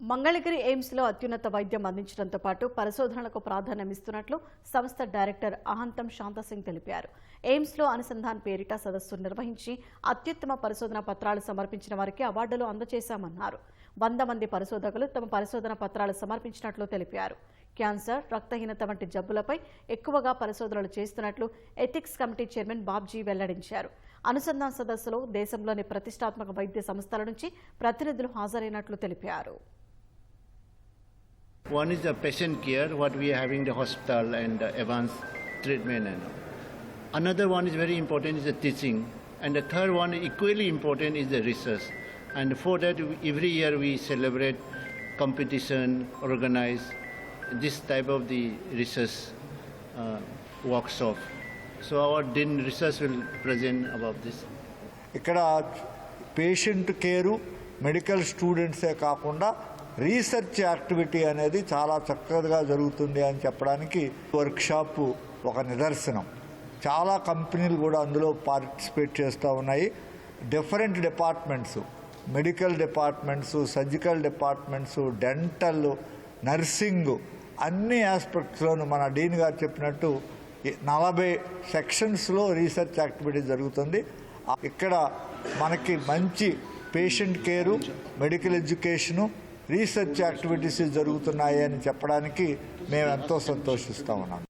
మంగళగిరి ఎయిమ్స్లో అత్యున్నత వైద్యం అందించడంతో పాటు పరిశోధనలకు ప్రాధాన్యం ఇస్తున్నట్లు సంస్థ డైరెక్టర్ అహంతం శాంతసింగ్ తెలిపారు. ఎయిమ్స్లో అనుసంధాన్ పేరిట సదస్సు నిర్వహించి అత్యుత్తమ పరిశోధన పత్రాలు సమర్పించిన వారికి అవార్డులు అందజేశామన్నారు. వంద మంది పరిశోధకులు తమ పరిశోధన పత్రాలు సమర్పించినట్లు తెలిపారు. క్యాన్సర్ రక్తహీనత వంటి జబ్బులపై ఎక్కువగా పరిశోధనలు చేస్తున్నట్లు ఎథిక్స్ కమిటీ చైర్మన్ బాబ్జీ వెల్లడించారు. అనుసంధాన్ సదస్సులో దేశంలోని ప్రతిష్టాత్మక వైద్య సంస్థల నుంచి ప్రతినిధులు హాజరైనట్లు తెలిపారు. One is the patient care, what we are having the hospital and uh, advanced treatment and all. Another one is very important is the teaching, and the third one equally important is the research. And for that, we- every year we celebrate competition, organize this type of the research uh, workshop. So our Dean Research will present about this. ఇక్కడ patient care medical స్టూడెంట్సే కాకుండా research activity అనేది చాలా చక్కగా జరుగుతుంది అని చెప్పడానికి workshop ఒక నిదర్శనం. చాలా కంపెనీలు కూడా అందులో పార్టిసిపేట్ చేస్తూ ఉన్నాయి. Different departments medical departments surgical departments dental nursing అన్ని ఆస్పెక్ట్స్లోనూ మన డీన్ గారు చెప్పినట్టు నలభై సెక్షన్స్లో రీసెర్చ్ యాక్టివిటీ జరుగుతుంది. ఇక్కడ మనకి మంచి patient care medical education research activities జరుగుతున్నాయి అని చెప్పడానికి మేము ఎంతో సంతోషిస్తా ఉన్నాం.